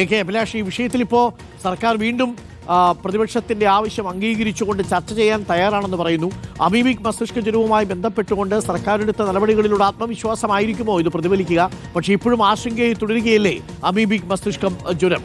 A K Abhilash ഈ വിഷയത്തിൽ ഇപ്പോൾ സർക്കാർ വീണ്ടും പ്രതിപക്ഷത്തിന്റെ ആവശ്യം അംഗീകരിച്ചുകൊണ്ട് ചർച്ച ചെയ്യാൻ തയ്യാറാണെന്ന് പറയുന്നു. അമീബിക് മസ്തിഷ്ക ജ്വരവുമായി ബന്ധപ്പെട്ടുകൊണ്ട് സർക്കാരെടുത്ത നടപടികളിലൂടെ ആത്മവിശ്വാസമായിരിക്കുമോ ഇത് പ്രതിഫലിക്കുക? പക്ഷേ ഇപ്പോഴും ആശങ്കയെ തുടരുകയല്ലേ അമീബിക് മസ്തിഷ്കം ജ്വരം?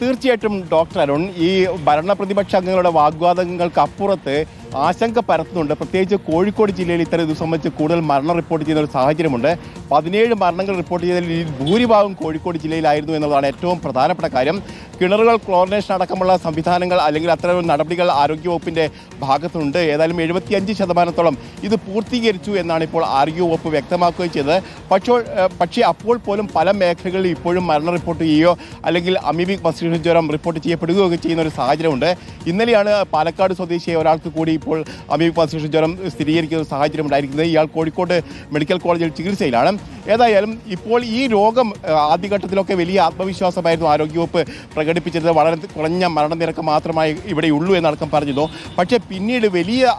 തീർച്ചയായിട്ടും ഡോക്ടർ അരുൺ ഈ ഭരണ പ്രതിപക്ഷ അംഗങ്ങളുടെ വാഗ്വാദങ്ങൾക്ക് അപ്പുറത്ത് ആശങ്ക പരത്തുന്നുണ്ട്. പ്രത്യേകിച്ച് കോഴിക്കോട് ജില്ലയിൽ ഇത്തരം ഇത് സംബന്ധിച്ച് കൂടുതൽ മരണം റിപ്പോർട്ട് ചെയ്യുന്ന ഒരു സാഹചര്യമുണ്ട്. പതിനേഴ് മരണങ്ങൾ റിപ്പോർട്ട് ചെയ്തതിൽ ഭൂരിഭാഗം കോഴിക്കോട് ജില്ലയിലായിരുന്നു എന്നുള്ളതാണ് ഏറ്റവും പ്രധാനപ്പെട്ട കാര്യം. കിണറുകൾ ക്ലോറിനേഷൻ അടക്കമുള്ള സംവിധാനങ്ങൾ അല്ലെങ്കിൽ അത്തരം നടപടികൾ ആരോഗ്യവകുപ്പിന്റെ ഭാഗത്തുണ്ട്. ഏതായാലും എഴുപത്തിയഞ്ച് ശതമാനത്തോളം ഇത് പൂർത്തീകരിച്ചു എന്നാണ് ഇപ്പോൾ ആരോഗ്യവകുപ്പ് വ്യക്തമാക്കുകയും ചെയ്തത്. പക്ഷേ പക്ഷേ അപ്പോൾ പോലും പല മേഖലകളിൽ ഇപ്പോഴും മരണം റിപ്പോർട്ട് ചെയ്യുകയോ അല്ലെങ്കിൽ അമീബിക് മസ്തിഷ്ക ജ്വരം റിപ്പോർട്ട് ചെയ്യപ്പെടുകയോ ഒക്കെ ചെയ്യുന്ന ഒരു സാഹചര്യമുണ്ട്. ഇന്നലെയാണ് പാലക്കാട് സ്വദേശിയായ ഒരാൾക്ക് കൂടി ഇപ്പോൾ അമീബിക് മസ്തിഷ്ക ജ്വരം സ്ഥിരീകരിക്കുന്ന ഒരു സാഹചര്യം ഉണ്ടായിരിക്കുന്നത്. ഇയാൾ കോഴിക്കോട് മെഡിക്കൽ കോളേജിൽ ചികിത്സയിലാണ്. ഏതായാലും ഇപ്പോൾ ഈ രോഗം ആദ്യഘട്ടത്തിലൊക്കെ വലിയ ആത്മവിശ്വാസമായിരുന്നു ആരോഗ്യവകുപ്പ് പ്രകടിപ്പിച്ചത്. വളരെ കുറഞ്ഞ മരണനിരക്ക് മാത്രമായി ഇവിടെ ഉള്ളൂ എന്നടക്കം പറഞ്ഞിരുന്നു. പക്ഷേ പിന്നീട് വലിയ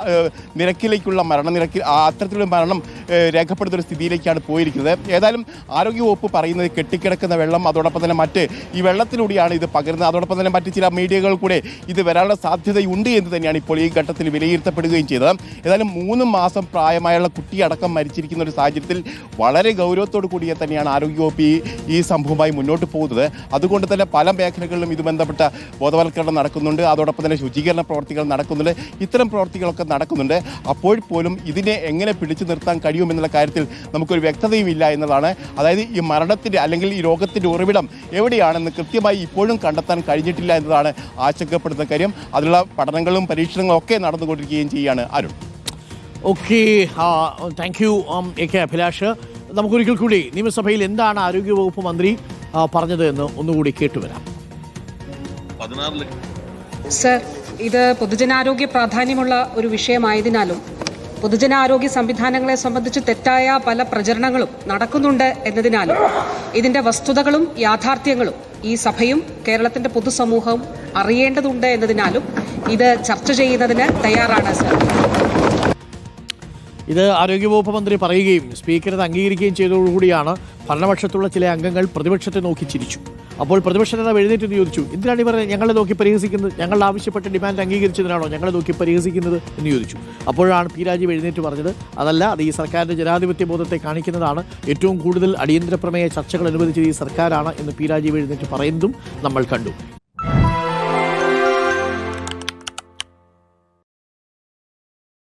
നിരക്കിലേക്കുള്ള മരണനിരക്കിൽ അത്തരത്തിലുള്ള മരണം രേഖപ്പെടുത്തുന്ന ഒരു സ്ഥിതിയിലേക്കാണ് പോയിരിക്കുന്നത്. ഏതായാലും ആരോഗ്യവകുപ്പ് പറയുന്നത് കെട്ടിക്കിടക്കുന്ന വെള്ളം അതോടൊപ്പം തന്നെ മറ്റ് ഈ വെള്ളത്തിലൂടെയാണ് ഇത് പകരുന്നത്. അതോടൊപ്പം തന്നെ മറ്റ് ചില മീഡിയകൾ കൂടെ ഇത് വരാനുള്ള സാധ്യതയുണ്ട് എന്ന് തന്നെയാണ് ഇപ്പോൾ ഈ ഘട്ടത്തിൽ വിലയിരുത്തപ്പെടുകയും ചെയ്തത്. ഏതായാലും മൂന്ന് മാസം പ്രായമായുള്ള കുട്ടിയടക്കം മരിച്ചിരിക്കുന്ന ഒരു സാഹചര്യത്തിൽ വളരെ ഗൗരവത്തോടു കൂടിയ തന്നെയാണ് ആരോഗ്യവകുപ്പ് ഈ സംഭവമായി മുന്നോട്ട് പോകുന്നത്. അതുകൊണ്ട് തന്നെ പല മേഖലകളിലും ഇത് ബന്ധപ്പെട്ട ബോധവൽക്കരണം നടക്കുന്നുണ്ട്. അതോടൊപ്പം തന്നെ ശുചീകരണ പ്രവർത്തികൾ നടക്കുന്നുണ്ട്. ഇത്തരം പ്രവർത്തികളൊക്കെ നടക്കുന്നുണ്ട്. അപ്പോൾ പോലും ഇതിനെ എങ്ങനെ പിടിച്ചു നിർത്താൻ കഴിയുമെന്നുള്ള കാര്യത്തിൽ നമുക്കൊരു വ്യക്തതയും ഇല്ല എന്നതാണ്. അതായത് ഈ മരണത്തിന്റെ അല്ലെങ്കിൽ ഈ രോഗത്തിന്റെ ഉറവിടം എവിടെയാണെന്ന് കൃത്യമായി ഇപ്പോഴും കണ്ടെത്താൻ കഴിഞ്ഞിട്ടില്ല എന്നതാണ് ആശങ്കപ്പെടുന്ന കാര്യം. അതിനുള്ള പഠനങ്ങളും പരീക്ഷണങ്ങളും ഒക്കെ നടന്നുകൊണ്ടിരിക്കുകയും ചെയ്യുകയാണ് Arun. Okay thank you A K Abhilash. നമുക്കൊരിക്കൽ കൂടി നിയമസഭയിൽ എന്താണ് ആരോഗ്യവകുപ്പ് മന്ത്രി പറഞ്ഞത് എന്ന് ഒന്നുകൂടി കേട്ടുവരാം സർ ഇത് പൊതുജനാരോഗ്യ പ്രാധാന്യമുള്ള ഒരു വിഷയമായതിനാലും പൊതുജനാരോഗ്യ സംവിധാനങ്ങളെ സംബന്ധിച്ച് തെറ്റായ പല പ്രചരണങ്ങളും നടക്കുന്നുണ്ട് എന്നതിനാലും ഇതിന്റെ വസ്തുതകളും യാഥാർത്ഥ്യങ്ങളും ഈ സഭയും കേരളത്തിന്റെ പൊതുസമൂഹവും അറിയേണ്ടതുണ്ട് എന്നതിനാലും ഇത് ചർച്ച ചെയ്യുന്നതിന് തയ്യാറാണ് സർ. ഇത് ആരോഗ്യവകുപ്പ് മന്ത്രി പറയുകയും സ്പീക്കർ അംഗീകരിക്കുകയും ചെയ്തതോടുകൂടിയാണ് ഭരണപക്ഷത്തുള്ള ചില അംഗങ്ങൾ പ്രതിപക്ഷത്തെ നോക്കി ചിരിച്ചു. അപ്പോൾ പ്രതിപക്ഷ നേതാവ് എഴുന്നേറ്റ് ചോദിച്ചു എന്തിനാണ് ഇവർ ഞങ്ങളെ നോക്കി പരിഹസിക്കുന്നത്? ഞങ്ങൾ ആവശ്യപ്പെട്ട ഡിമാൻഡ് അംഗീകരിച്ചതിനാണോ ഞങ്ങളെ നോക്കി പരിഹസിക്കുന്നത്? എന്ന് ചോദിച്ചു. അപ്പോഴാണ് പി രാജീവ് എഴുന്നേറ്റ് പറഞ്ഞത് അതല്ല അത് ഈ സർക്കാരിന്റെ ജനാധിപത്യ ബോധത്തെ കാണിക്കുന്നതാണ്. ഏറ്റവും കൂടുതൽ അടിയന്തര പ്രമേയ ചർച്ചകൾ അനുവദിച്ചത് ഈ സർക്കാരാണ് എന്ന് പി രാജീവ് എഴുന്നേറ്റ് പറയുന്നതും നമ്മൾ കണ്ടു.